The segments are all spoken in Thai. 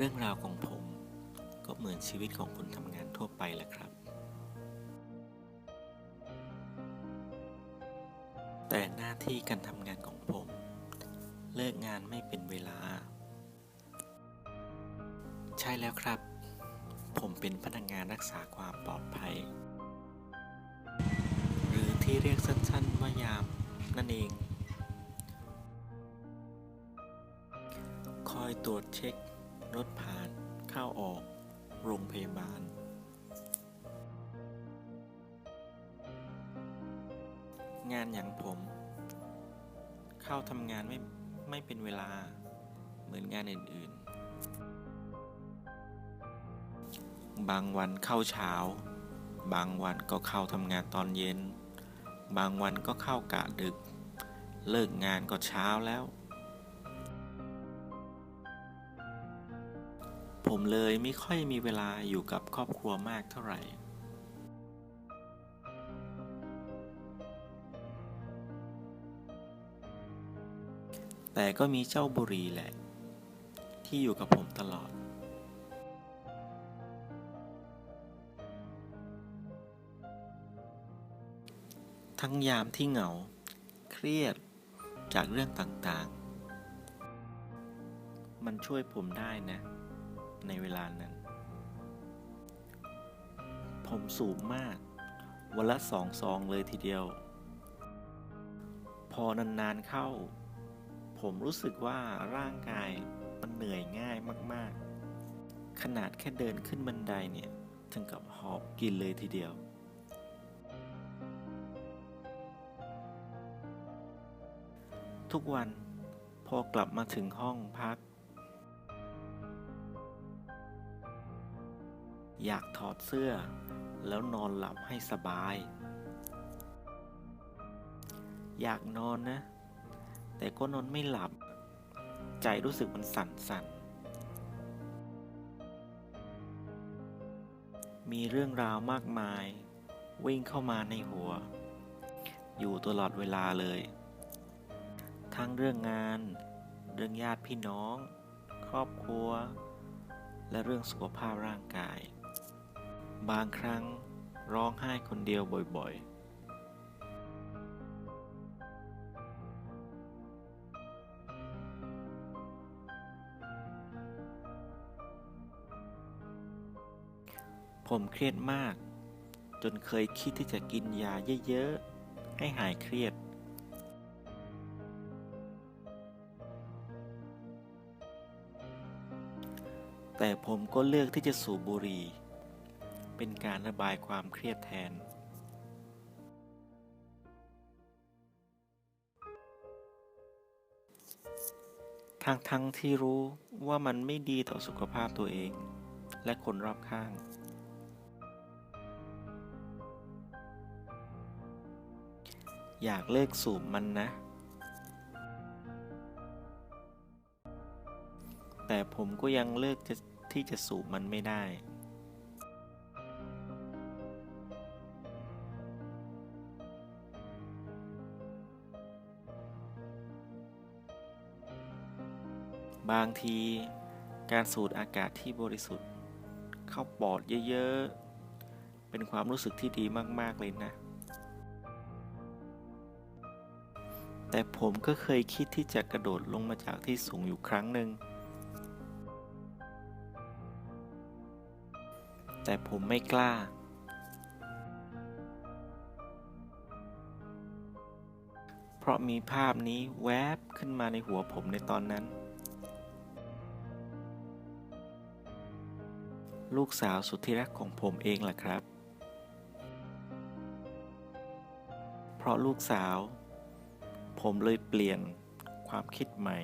เรื่องราวของผมก็เหมือนชีวิตของคนทำงานทั่วไปแหละครับ แต่หน้าที่การทำงานของผม เลิกงานไม่เป็นเวลา ใช่แล้วครับ ผมเป็นพนักงานรักษาความปลอดภัย หรือที่เรียกสั้นๆว่ายามนั่นเอง คอยตรวจเช็ค รถผ่าน เข้าออก โรงพยาบาล งานอย่างผม เข้าทำงานไม่ไม่เป็นเวลา เหมือนงานอื่น ๆ บางวันเข้าเช้า บางวันก็เข้าทำงานตอนเย็น บางวันก็เข้ากะดึก เลิกงานก็เช้าแล้ว ผมเลยไม่ค่อยมีเวลาอยู่กับครอบครัวมากเท่าไหร่ แต่ก็มีเจ้าบุรีแหละ ที่อยู่กับผมตลอด ทั้งยามที่เหงา เครียดจากเรื่องต่างๆ มันช่วยผมได้นะ ในเวลานั้น ผมสูบมาก วันละสองซองเลยทีเดียว พอนาน ๆ เข้า ผมรู้สึกว่าร่างกายมันเหนื่อยง่ายมาก ๆ ขนาดแค่เดินขึ้นบันไดเนี่ย ถึงกับหอบกินเลยทีเดียวทุกวันพอกลับมาถึงห้องพัก อยากถอดเสื้อ แล้วนอนหลับให้สบาย อยากนอนนะ แต่ก็นอนไม่หลับ ใจรู้สึกมันสั่นสั่นๆมีเรื่องราวมากมาย วิ่งเข้ามาในหัว อยู่ตลอดเวลาเลย ทั้งเรื่องงาน เรื่องญาติพี่น้อง ครอบครัว และเรื่องสุขภาพร่างกาย บางครั้งร้องไห้คนเดียวบ่อยๆผมเครียดมาก จนเคยคิดที่จะกินยาเยอะ ๆ ให้หายเครียด แต่ผมก็เลือกที่จะสูบบุหรี่ เป็นการระบายความเครียดแทนทั้งทั้งที่รู้ว่ามันไม่ดีต่อสุขภาพตัวเอง และคนรอบข้าง อยากเลิกสูบมันนะ แต่ผมก็ยังเลิกที่จะสูบมันไม่ได้ บางทีการสูดอากาศที่บริสุทธิ์ เข้าปอดเยอะๆ เป็นความรู้สึกที่ดีมากๆเลยนะ แต่ผมก็เคยคิดที่จะกระโดดลงมาจากที่สูงอยู่ครั้งหนึ่ง แต่ผมไม่กล้าเพราะมีภาพนี้แวบขึ้นมาในหัวผมในตอนนั้น ลูกสาวสุดที่รักของผมเองล่ะครับ เพราะลูกสาว ผมเลยเปลี่ยนความคิดใหม่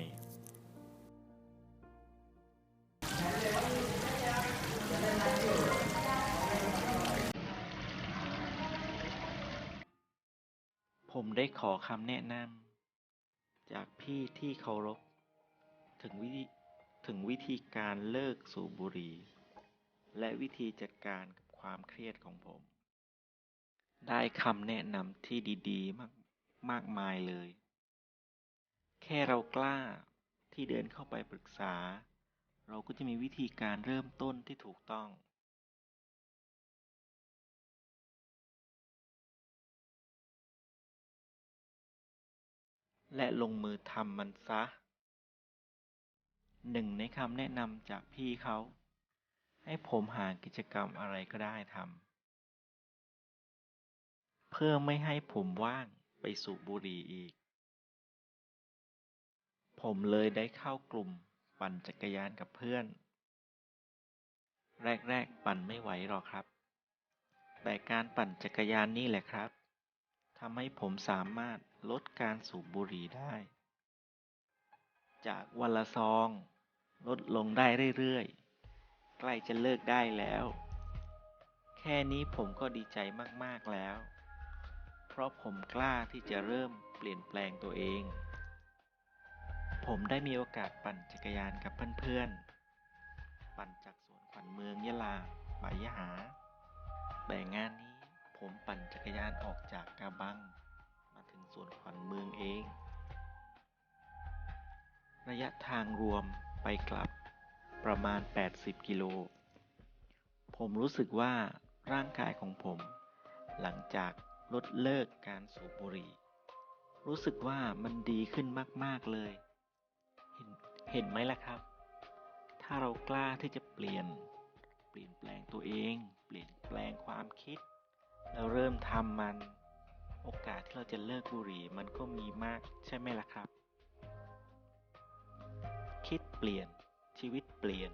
ผมได้ขอคำแนะนำจากพี่ที่เคารพ ถึงวิธีถึงวิธีการเลิกสูบบุหรี่ และวิธีจัดการกับความเครียดของผม ได้คำแนะนำที่ดีๆ มากมากมายเลย แค่เรากล้าที่เดินเข้าไปปรึกษา เราก็จะมีวิธีการเริ่มต้นที่ถูกต้องและลงมือทำมันซะ หนึ่งในคำแนะนำจากพี่เขา ให้ผมหากิจกรรมอะไรก็ได้ทำ เพื่อไม่ให้ผมว่างไปสูบบุหรี่อีก ผมเลยได้เข้ากลุ่มปั่นจักรยานกับเพื่อน แรกๆปั่นไม่ไหวหรอกครับ แต่การปั่นจักรยานนี่แหละครับทำให้ผมสามารถลดการสูบบุหรี่ได้ จากวันละซอง ลดลงได้เรื่อยๆ ใกล้จะเลิกได้แล้ว แค่นี้ผมก็ดีใจมากๆแล้ว เพราะผมกล้าที่จะเริ่มเปลี่ยนแปลงตัวเอง ผมได้มีโอกาสปั่นจักรยานกับเพื่อนๆ ปั่นจากสวนขวัญเมืองยะลาไปยะหา แต่งานนี้ผมปั่นจักรยานออกจากกาบัง มาถึงสวนขวัญเมืองเอง ระยะทางรวมไปกลับ ประมาณ 80 กิโล ผมรู้สึกว่าร่างกายของผม หลังจากลดเลิกการสูบบุหรี่ รู้สึกว่ามันดีขึ้นมาก ๆ เลย เห็นเห็นไหมล่ะครับ ถ้าเรากล้าที่จะเปลี่ยน เปลี่ยนแปลงตัวเอง เปลี่ยนแปลงความคิด แล้วเริ่มทำมัน โอกาสที่เราจะเลิกบุหรี่มันก็มีมากใช่ไหมล่ะครับ คิดเปลี่ยน ชีวิตเปลี่ยน